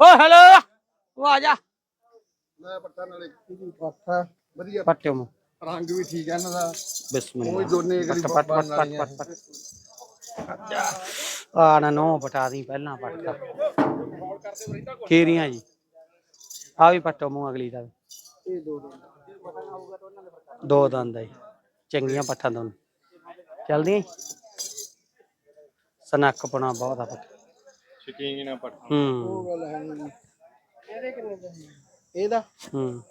ਓ hello ਉਹ ਆ ਜਾ। ਲੈ ਪੱਟਾ ਨਾਲੇ ਕੀ ਪੱਠਾ ਵਧੀਆ। ਪੱਟਿਓ ਮੂੰ ਰੰਗ ਵੀ ਠੀਕ ਹੈ ਇਹਨਾਂ ਦਾ। ਬਿਸਮਿਲ੍ਲਾ ਉਹ ਦੋਨੇ ਇੱਕ ਪੱਟ ਪੱਟ ਪੱਟ ਪੱਟ ਪੱਟ ਪੱਟ। ਆ ਨਾ ਨੋ ਪਟਾ ਦੀ ਪਹਿਲਾਂ ਪੱਟਦਾ ਖੀਰੀਆਂ ਜੀ। ਆ ਵੀ ਪੱਟੋ ਮੂੰਹ ਅਗਲੀ ਦਾ। ਇਹ ਦੋ ਦੋ। ਦੋ ਦੰਦ ਹੈ। ਚੰਗੀਆਂ ਪੱਠਾਂ ਦੋਨ। ਚਲਦੀਆਂ ਸਨੱਖਪਣਾ ਬਹੁਤ ਆ ਪੱਠ ਸ਼ਕੀਨ ਨਾ ਪੱਟ ਹੂੰ। ਉਹ ਗੱਲ ਹੈ ਨਹੀਂ। ਇਹਦੇ ਕਿੰਨੇ ਦਾ ਇਹਦਾ? ਹੂੰ।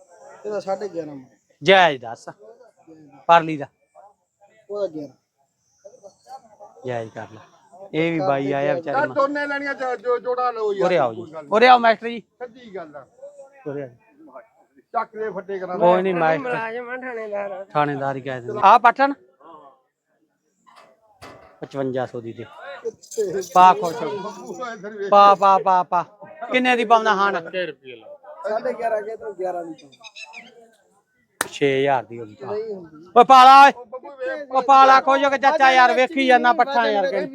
ਇਹਦਾ 11.5 ਜਾਇਜ਼ ਦੱਸ। ਪਰਲੀ ਦਾ। ਉਹਦਾ 11 ਜਾਇਜ਼ ਕਰ ਲੈ। ਇਹ ਵੀ ਬਾਈ ਆਇਆ ਵਿਚਾਰੇ ਮਾ ਦੋਨੇ ਲੈਣੀਆਂ ਚ- ਜੋ ਜੋੜਾ ਲਓ ਯਾਰ ਉਰੇ ਆਓ ਜੀ। ਉਰੇ ਆਓ ਮਾਸਟਰ ਜੀ। ਸੱਚੀ ਗੱਲ ਆ। ਉਰੇ ਆਓ। ਚੱਕ ਦੇ ਫੱਟੇ ਕਰਾਂ ਕੋਈ ਨਹੀਂ ਮਾਸਟਰ। ਥਾਣੇਦਾਰ ਹੀ ਕਹਿ ਦਿੰਦੇ। ਆ ਪਠਣ 5500 ਦੀ ਦੇ। ਪਾ ਖੁਸ਼ ਹੋ। ਪਾ ਪਾ ਪਾ ਪਾ। ਕਿੰਨੇ ਦੀ ਪਾਉਂਦਾ ਹਾਨ 11.5 ਕੇ ਤੋਂ 11 ਦੀ ਪਾਉਂ 6000 ਦੀ ਪਾ। ਹੁੰਦੀ। ਓਏ। ਪਾਲਾ ਓ ਪਾਲਾ ਖੋਜੋ ਕਿ ਚਾਚਾ ਯਾਰ ਵੇਖੀ ਜਾਂਦਾ ਪੱਠਾ ਯਾਰ ਕਿ।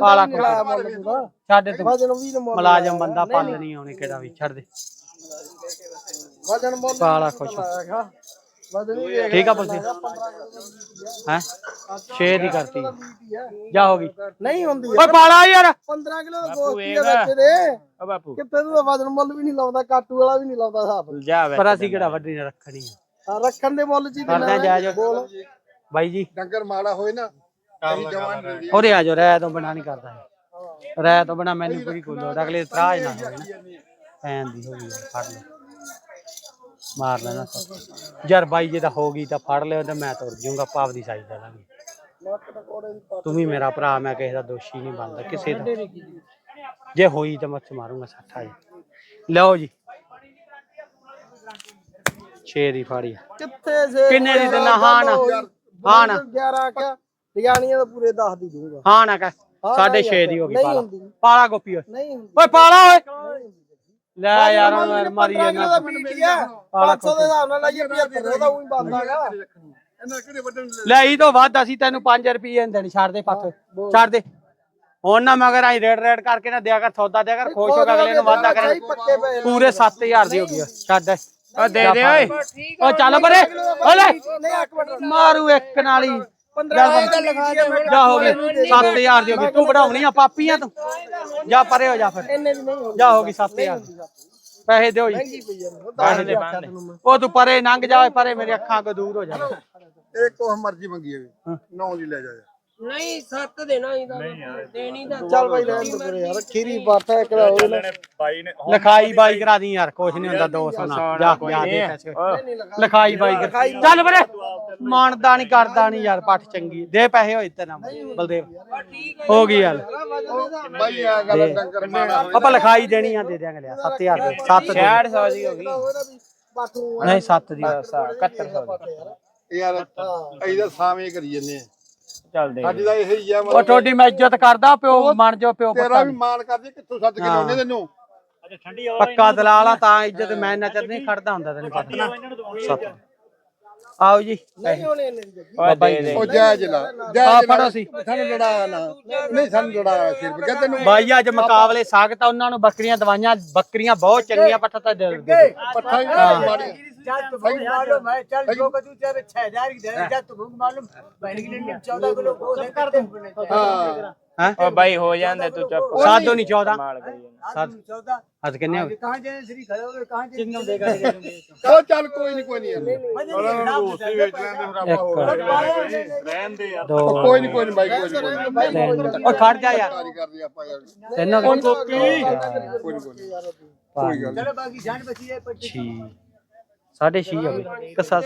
ਪਾਲਾ ਖੋਜੋ ਛੱਡ ਤੂੰ ਮਲਾਜਮ ਬੰਦਾ ਪੱਲ ਨਹੀਂ ਆਉਣੀ ਕਿਹੜਾ ਵੀ। ਛੱਡ ਦੇ। ਵਜਨ ਮੁੱਲ ਪਾਲਾ ਖੁਸ਼ ਠੀਕ ਆ ਪੁੱਛੀ ਹੈ? 6 ਦੀ ਕਰਤੀ। ਜਾ ਹੋ ਗਈ। ਨਹੀਂ ਹੁੰਦੀ ਓਏ ਪਾਲਾ ਯਾਰ। 15 ਕਿਲੋ ਦਾ ਗੋਸ਼ਤੀ ਆ ਵਿੱਚ ਦੇ। ਓ ਬਾਪੂ। ਕਿੱਥੇ ਤੂੰ ਵਜਨ ਮੁੱਲ ਵੀ ਨਹੀਂ ਲਾਉਂਦਾ ਕਾਟੂ ਵਾਲਾ ਵੀ ਨਹੀਂ ਲਾਉਂਦਾ ਹਿਸਾਬ। ਜਾ ਵੇ ਪਰ ਅਸੀਂ ਕਿਹੜਾ ਵੱਡੀ ਨੇ ਰੱਖਣੀ ਆ। ਰੱਖਣ ਦੇ ਮੁੱਲ ਹੀ ਕਰਦੇ ਆ ਜਾਇਜ਼ ਬਾਈ ਜੀ। ਡੰਗਰ ਮਾੜਾ ਹੋਏ ਨਾ ਉਹਦੇ ਆ ਜਾਓ ਰਹਿ ਤੋਂ ਬਣਾ ਨਹੀਂ ਕਰਦਾ। ਰਹਿ ਤੋਂ ਬਣਾ ਮੈਨੂੰ ਕੋਈ ਕੋਈ ਲੋੜ ਅਗਲੇ ਤਰਾਜ ਨਾ ਹੋਵੇ। ਐਨ ਦੀ ਹੋ ਗਈ ਫੜ ਲੈ। ਮਾਰ ਲੈਣਾ ਸਭ। ਯਾਰ ਬਾਈ ਜੇ ਤਾਂ ਹੋ ਗਈ ਤਾਂ ਫੜ ਲਿਓ ਤੇ ਮੈਂ ਤੁਰ ਜਾਊਂਗਾ ਪਾਪ ਦੀ ਸਾਈਜ਼ ਦਾ ਲਾਂਗੇ। ਨੱਕ ਟਕੋੜੇ ਦੀ ਪੱਟ ਤੂੰ ਵੀ ਮੇਰਾ ਭਰਾ ਮੈਂ ਕਿਸੇ ਦਾ ਦੋਸ਼ੀ ਨਹੀਂ ਬਣਦਾ ਕਿਸੇ ਦਾ। ਜੇ ਹੋਈ ਤਾਂ ਮੈਂ ਉੱਥੇ ਮਾਰੂੰਗਾ ਸੱਠਾ ਜੀ ਲਓ ਜੀ। 6 ਦੀ ਫਾੜੀ ਕਿੱਥੇ ਸੇ ਕਿੰਨੇ ਦੀ ਦਿਨਾ ਹਾਂ ਨਾ ਹਾਂ ਨਾ 11 ਕਾ ਰਿਆਣੀਆਂ ਦਾ ਪੂਰੇ 10 ਦੀ ਦੂੰਗਾ ਹਾਂ ਨਾ ਕਹਿ ਹਾਂ ਸਾਢੇ ਨਾ 6 ਯਾਰ, ਦੀ ਹੋ ਗਈ ਪਾਲਾ। ਪਾਲਾ ਗੋਪੀ ਓਏ। ਓਏ ਪਾਲਾ ਓਏ। ਲੈ ਯਾਰ ਹੁਣ ਮਾਰੀ ਦਾ ਆ 500 ਦੇ ਹਿਸਾਬ ਨਾਲ ਲਾਈਏ 75 ਉਹਦਾ ਉਹੀ ਬੰਦਾਗਾ ਇਹਨਾਂ ਕਿਹੜੇ ਵੱਡਣ ਲੈ ਇਹ ਤੋਂ ਵੱਧ ਅਸੀਂ ਤੈਨੂੰ 5 ਰੁਪਏ ਦੇਣ ਛੱਡ ਦੇ ਪੱਠ ਛੱਡ ਦੇ। ਹੁਣ ਨਾ ਮਗਰ ਆਈ ਰੇਡ ਰੇਡ ਕਰਕੇ ਨਾ ਦਿਆ ਕਰ ਸੌਦਾ ਦਿਆ ਕਰ ਖੁਸ਼ ਹੋ ਕੇ ਅਗਲੇ ਨੂੰ ਵਾਧਾ ਕਰੇ। ਪੂਰੇ 7000 ਦੀ ਹੋ ਗਈ। ਛੱਡ ਓ ਦੇ ਦੇ ਓਏ। ਓ ਚੱਲ ਬਰੇ ਓਲੇ। ਮਾਰੂ ਇੱਕ ਨਾਲ ਹੀ। 15 ਦਾ ਲਿਖਾ ਦੇ ਮੈਂ ਜਾ ਹੋ ਗਈ 7000 ਦੀ। ਹੋ ਗਈ। ਤੂੰ ਵਧਾਉਣੀ ਆ ਪਾਪੀਆਂ ਤੂੰ। ਜਾ ਪਰੇ ਹੋ ਜਾ ਫਿਰ। ਇੰਨੇ ਦੀ ਨਹੀਂ ਹੁੰਦੀ ਜਾ ਹੋ ਗਈ 7000 ਪੈਸੇ ਦਿਓ ਜੀ। ਮਹਿੰਗੀ ਪਈ ਜਾਂਦੀ ਉਹ ਬੰਨ ਦੇ ਬੰਨ ਦੇ। ਉਹ ਤੂੰ ਪਰੇ ਲੰਘ ਜਾ ਪਰੇ ਮੇਰੀ ਅੱਖਾਂ ਕੋ ਦੂਰ ਹੋ ਜਾ। ਇਹ ਕੋ ਮਰਜ਼ੀ ਮੰਗੀ ਜਾਵੇ ਨੌ ਦੀ ਲੈ ਜਾ। ਨਹੀਂ ਸੱਤ ਦੇਣਾ ਹੀ ਤਾਂ। ਦੇਣੀ ਤਾਂ ਚੱਲ ਬਾਈ ਦੇ ਯਾਰ ਖੀਰੀ ਇੱਕ ਦਾ ਹੋਵੇ ਨਾ ਨੇ ਲਿਖਾਈ ਬਾਈ ਕਰਾ ਦੀ ਯਾਰ ਕੁਛ ਨਹੀਂ ਹੁੰਦਾ 200 ਨਾਲ। ਜਾ ਜਾ ਦੇ ਪੈਸੇ। ਲਿਖਾਈ ਬਾਈ ਕਰ। ਚੱਲ ਬਰੇ ਮਾਨਦਾ ਨਹੀਂ ਕਰਦਾ ਨਹੀਂ ਯਾਰ ਪੱਠ ਚੰਗੀ। ਦੇ ਪੈਸੇ ਹੋਏ ਤੇ ਨਾ ਬਲਦੇਵ। ਹੋ ਗਈ ਯਾਰ ਬਾਈ ਆ ਗੱਲ ਡੰਗਰ ਮਾੜਾ ਆਪਾਂ ਲਿਖਾਈ ਦੇਣੀ ਆ ਦੇ ਦਿਆਂਗੇ ਲਿਆ 7000 ਦੇ 7 ਦੇ। 600 ਦੀ ਹੋ ਗਈ। ਨਹੀਂ 7 ਦੀ 7100 ਦੀ। ਯਾਰ ਅਸੀਂ ਤਾਂ ਸਾਵੇਂ ਕਰੀ ਜੰਨੇ ਚੱਲ ਦੇ ਸਾਡੀ ਤਾਂ ਇਹ ਹੀ ਆ ਉਹ ਤੁਹਾਡੀ ਮੈਂ ਇੱਜ਼ਤ ਕਰਦਾ ਪਿਓ ਮੰਨ ਜੋ ਪਿਓ ਤੇਰਾ ਵੀ ਦੀ ਮਾਣ ਕਰਦੀ ਕਿੱਥੋਂ ਸੱਦ ਕੇ ਲਾਉਨੇ ਤੈਨੂੰ? ਪੱਕਾ ਦਲਾਲ ਆ ਤਾਂ ਇੱਜ਼ਤ ਮੈਂ ਨਚਰ ਨਹੀਂ ਖੜਦਾ ਹੁੰਦਾ ਤੈਨੂੰ ਪਤਾ ਸੱਤ। ਆਓ ਜੀ ਨਹੀਂ ਹੋਣੇ ਇੰਨੇ ਦੀ ਓ ਦੇ ਦੇ ਉਹ ਜਾਇਜ਼ ਲਾ ਆ ਜਾਇਜ਼ ਫੜੋ ਸੀ ਸਾਨੂੰ ਲੜਾਇਆ ਨਾ ਨਹੀਂ ਸਾਨੂੰ ਲੜਾਇਆ ਸਿਰ ਵੀ ਤੈਨੂੰ ਬਾਈ ਅੱਜ ਮੁਕਾਬਲੇ ਸਾਖਤ ਆ ਉਹਨਾਂ ਨੂੰ ਬੱਕਰੀਆਂ ਦਵਾਈਆਂ ਬੱਕਰੀਆਂ ਬਹੁਤ ਚੰਗੀਆਂ ਪੱਠਾ ਤਾਂ ਦੇ ਦੇ ਪੱਠਾ ਹੀ ਮਾੜੀ जब तुम्हें मालूम है चल जो का तू चाहे छह हजार की दे जब तुम्हें मालूम बहन के लिए चौदह किलो वो कर दे ਹਾਂ ਹੈ ਓ ਬਾਈ ਹੋ ਜਾਂਦੇ ਤੂੰ ਚੁੱਪ ਸਾਧੋ ਨਹੀਂ 14 ਮਾਲ ਕਰੀ ਜਾਂਦਾ ਸਾਧ चौदह ਅੱਜ ਕਿੰਨੇ ਹੋ ਗਏ कहाँ जाए श्री खड़े हो गए कहाँ जाए किन्नों देगा ਉਹ ਚੱਲ ਕੋਈ ਨਹੀਂ ਕੋਈ ਨਹੀਂ ਇੱਕ ਦੋ ਕੋਈ ਨਹੀਂ ਕੋਈ ਨਹੀਂ ਬਾਈ ਕੋਈ ਨਹੀਂ ਉਹ ਖੜ ਜਾ ਯਾਰ ਕਾਰੀ ਕਰਦੇ ਆਪਾਂ ਯਾਰ ਤਿੰਨ ਹੋ ਗਏ ਕੋਈ ਨਹੀਂ ਕੋਈ ਨਹੀਂ ਕੋਈ ਗੱਲ चलो बाकी जान बची है पच्चीस ਛੇ ਸਾਢੇ ਛੇ ਹੋ ਗਏ ਕਿ ਸੱਤ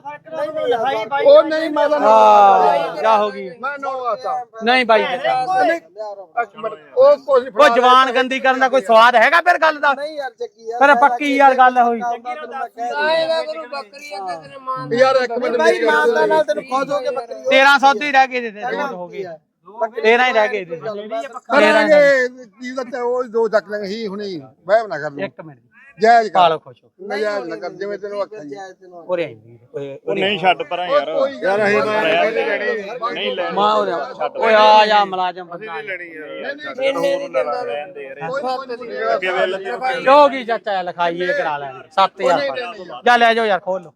ਉਹ ਨਹੀਂ ਮੈਂ ਤਾਂ ਆ ਜਾ ਹੋ ਗਈ ਮੈਂ ਨੋ ਆਤਾ ਨਹੀਂ ਬਾਈ ਉਹ ਕੋਈ ਉਹ ਜਵਾਨ ਗੰਦੀ ਕਰਨ ਦਾ ਕੋਈ ਸਵਾਦ ਹੈਗਾ ਫਿਰ ਗੱਲ ਦਾ ਨਹੀਂ ਯਾਰ ਚੱਕੀ ਯਾਰ ਫਿਰ ਪੱਕੀ ਯਾਰ ਗੱਲ ਹੋਈ ਆਏਗਾ ਕਰੂ ਬੱਕਰੀਆਂ ਤੇ ਤੇਰੇ ਮਾਂ ਯਾਰ ਇੱਕ ਮਿੰਟ ਬਾਈ ਮਾਨਦਾ ਨਾਲ ਤੈਨੂੰ ਖੁਦ ਹੋ ਕੇ ਬੱਕਰੀ 1300 ਦੀ ਰਹਿ ਗਏ ਦੇ ਦੋ ਹੋ ਗਏ 13 ਹੀ ਰਹਿ ਗਏ ਕੀ ਦਾ ਉਹ ਦੋ ਚੱਕ ਲਾਂਗੇ ਹੀ ਹੁਣੇ ਵਹਿਮ ਨਾ ਕਰ ਲਓ ਇੱਕ ਮਿੰਟ ਜਾਇਜ਼ ਕਰ। ਪਾਲੋ ਖੁਸ਼ ਹੋ ਨਜਾਇਜ਼ ਨਾ ਕਰ ਜਿਵੇਂ ਤੈਨੂੰ ਆਖਿਆ ਜੀ। ਉਰੇ ਆਈ ਵੀਰ ਓਏ ਉਹ ਨਹੀਂ ਛੱਡ ਪਰਾਂ ਯਾਰ। ਯਾਰ ਅਸੀਂ ਨਹੀਂ ਲੈਣੀ। ਮਾਂ ਉਰੇ ਆ। ਓਏ ਆ ਜਾ ਮਲਾਜਮ ਲੈਣੀ ਯਾਰ। ਰਹਿਣ ਦੇ ਅੱਗੇ ਵੇਲ ਕਿਉਂ ਕੀ ਚਾਚਾ ਲਿਖਾਈ ਇਹ ਕਰਾ ਲੈਣਗੇ 7000 ਜਾ ਲੈ ਜਾਓ ਯਾਰ ਖੋਲ ਲੋ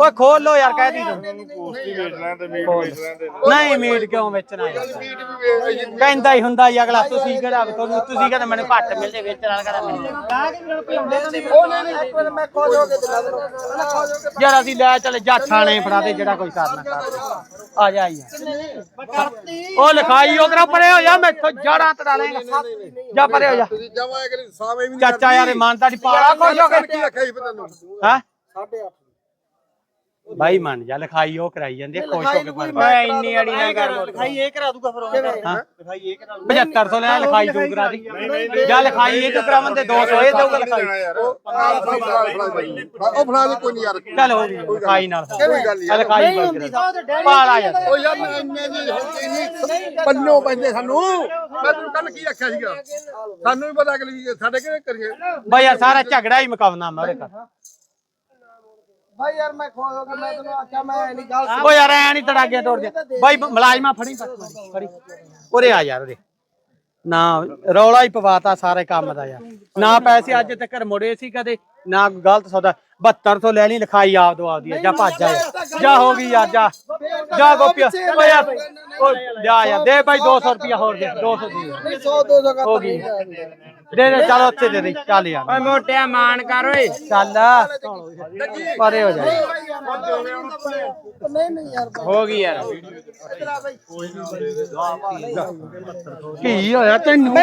ਓਏ ਖੋਲ ਲੋ ਯਾਰ ਕਹਿ ਦੀ ਤੂੰ ਪੋਸਟੀ ਵੇਚ ਲੈਣ ਤੇ ਮੀਟ ਵੇਚ ਲੈਣ ਤੇ ਨਹੀਂ ਮੀਟ ਕਿਉਂ ਵੇਚਣਾ ਯਾਰ? ਮੀਟ ਵੀ ਵੇ- ਅਸੀਂ ਕਹਿੰਦਾ ਹੀ ਹੁੰਦਾ ਹੀ ਅਗਲਾ ਤੁਸੀਂ ਕਿਹੜਾ ਤੁਹਾਨੂੰ ਤੁਸੀਂ ਕਹਿੰਦੇ ਮੈਨੂੰ ਘੱਟ ਮਿਲ ਜੇ ਵੇਚਣ ਵਾਲਾ ਕਹਿੰਦਾ ਮੈਨੂੰ ਉਹ ਨਹੀਂ ਨਹੀਂ ਇੱਕ ਮਿੰਟ ਮੈਂ ਖੋਜ ਹੋ ਕੇ ਦਿਖਾ ਦੇਣਾ ਮੈਂ ਖੋਜ ਹੋ ਕੇ ਯਾਰ ਅਸੀਂ ਲੈ ਚੱਲ ਜਾ ਥਾਣੇ ਫੜਾ ਦੇ ਜਿਹੜਾ ਕੋਈ ਕਰਨਾ। ਕਰ ਆ ਜਾ ਆਈ ਉਹ ਲਿਖਾਈ ਉਧਰ ਪਰੇ ਹੋ ਜਾ ਮੈਥੋਂ ਜੜਾਂ ਤੜਾ ਲੇਗਾ ਜਾ ਪਰੇ ਹੋ ਜਾ। ਤੁਸੀਂ ਕਰੀ ਸਾਵੇਂ ਵੀ ਨਹੀਂ ਚਾਚਾ ਯਾਰ ਇਮਾਨਤਾ ਦੀ ਪਾਲਾ ਖੁਸ਼ ਹੋ ਕੇ ਫਿਰ ਤੈਨੂੰ ਹੈ? 8.5 ਬਾਈ ਮੰਨ ਜਾ ਲਿਖਾਈ ਉਹ ਕਰਾਈ ਜਾਂਦੀ ਆ, ਖੁਸ਼ ਹੋ ਕੇ ਓਏ ਇੰਨੀ ਅੜੀ ਨਾ ਕਰ ਲਿਖਾਈ ਇਹ ਕਰਾ ਦੂਗਾ ਫਿਰ ਉਹ ਹਾਂ 7500 ਲੈ ਲਿਖਾਈ ਤੂੰ ਕਰਾ ਦੀ ਜਾਂ ਲਿਖਾਈ ਇਹ ਤੂੰ ਕਰਾਵਨ ਤੇ 200 ਇਹ ਦਊਗਾ ਲਿਖਾਈ ਉਹ ਫੜਾ ਦੇ ਕੋਈ ਨਹੀਂ ਯਾਰ ਚੱਲ ਹੋ ਗਈ ਲਿਖਾਈ ਨਾਲ ਕੋਈ ਗੱਲ ਨਹੀਂ ਆ ਲਿਖਾਈ ਕੋਈ ਕਰਾ ਪਾਲਾ ਯਾਰ ਉਹ ਯਾਰ ਇੰਨੇ ਦੀ ਹੋ ਗਈ ਨਹੀਂ ਪੰਨੋ ਪੈਂਦੇ ਸਾਨੂੰ ਮੈਂ ਤੈਨੂੰ ਕੱਲ ਕੀ ਆਖਿਆ ਸੀਗਾ ਸਾਨੂੰ ਵੀ ਪਤਾ ਕਿ ਸਾਡੇ ਕਿਹੜੇ ਕਰੀਏ ਬਾਈ ਯਾਰ ਸਾਰਾ ਝਗੜਾ ਹੀ ਮੁਕਾਵਨਾ ਮੈਂ ਉਹਦੇ ਕਰ ਭਾਈ ਯਾਰ ਮੈਂ ਖੋਜ ਹੋ ਕੇ ਮੈਂ ਤੈਨੂੰ ਆਖਿਆ ਮੈਂ ਨਹੀਂ ਗੱਲ ਓ ਯਾਰ ਐ ਨਹੀਂ ਤੜਾਗੇ ਤੋੜ ਦੇ ਬਾਈ ਮਲਾਜਮਾ ਫੜੀ ਪੱਟ ਮਾਰੀ, ਫੜੀ। ਉਰੇ ਆ ਯਾਰ ਉਰੇ। ਨਾ ਰੌਲਾ ਹੀ ਪਵਾਤਾ ਸਾਰੇ ਕੰਮ ਦਾ ਯਾਰ। ਨਾ ਪੈਸੇ ਅੱਜ ਤੱਕ ਮੁੜੇ ਸੀ ਕਦੇ ਨਾ ਗਲਤ ਸੌਦਾ। 7200 ਲੈ ਲਈ ਲਿਖਾਈ ਆਪ ਦੋ ਆਪਦੀ ਜਾ ਭੱਜ ਜਾ। ਜਾ ਹੋ ਗਈ ਯਾਰ ਜਾ। ਜਾ ਗੋਪੀਆ ਓ ਯਾਰ। ਓ ਜਾ ਯਾਰ ਦੇ ਬਾਈ 200 ਰੁਪਿਆ ਹੋਰ ਦੇ 200 ਦੇ। 100 200 ਕਰ ਹੋ ਗਈ। ਦੇ ਦੇ ਚਲ ਉੱਥੇ ਦੇ ਦੇ ਚੱਲ ਯਾਰ। ਓਏ ਮੋਟਿਆ ਮਾਨ ਕਰ ਓਏ। ਚੱਲ। ਪਰੇ ਹੋ ਜਾ। ਨਹੀਂ ਨਹੀਂ ਯਾਰ ਹੋ ਗਈ ਯਾਰ ਕੀ ਹੋਇਆ ਤੈਨੂੰ?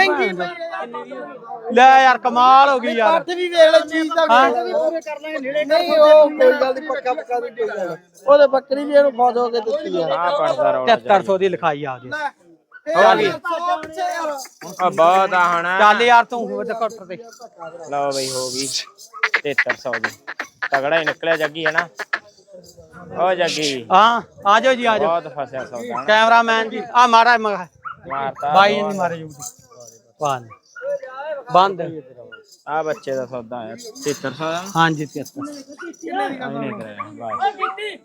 ਲੈ ਯਾਰ ਕਮਾਲ ਹੋ ਗਈ ਯਾਰ। ਤੇ ਵੀ ਵੇਖ ਲੈ ਚੀਜ਼ ਦਾ। ਹਾਂ। ਵੀ ਪੂਰੇ ਕਰ ਲਾਂਗੇ ਨੇੜੇ ਨਹੀਂ ਉਹ ਕੋਈ ਗੱਲ ਨਹੀਂ ਪੱਕਾ ਪੱਕਾ ਦੀ ਕੋਈ ਗੱਲ ਨੀ। ਉਹਦੇ ਬੱਕਰੀ ਵੀ ਇਹਨੂੰ ਖੋਜ ਹੋ ਕੇ ਦਿੱਤੀ ਯਾਰ ਆ ਪੜਦਾ ਰੌਲਾ 7300 ਦੀ ਲਿਖਾਈ ਆ ਗਈ। ਯਾਰ ਆ। ਬਹੁਤ ਆ ਹੁਣ ਚੱਲ ਯਾਰ ਤੂੰ ਹੋਰ ਘੱਟ ਤੇ। ਲਓ ਬਈ ਹੋ ਗਈ। 7300 ਦੀ। ਤਗੜਾ ਹੀ ਨਿਕਲਿਆ ਜੱਗੀ ਹੈ ਨਾ ਓ ਜੱਗੀ। ਹਾਂ ਆ ਜਾਓ ਜੀ ਆ ਜਾਓ। ਬਹੁਤ ਫਸਿਆ ਸੌਦਾ ਕੈਮਰਾਮੈਨ ਜੀ ਆ ਮਾਰਾ ਮਗਾ। ਮਾਰਤਾ। ਬਾਈ ਨਹੀਂ ਮਾਰੇ ਜੂ। ਬੰਦ ਬੰਦ। ਆ ਬੱਚੇ ਦਾ ਸੌਦਾ ਆਇਆ 7300 ਦਾ। ਹਾਂਜੀ 73 ਆ ਨਹੀਂ ਕਰਿਆ ਬਾਈ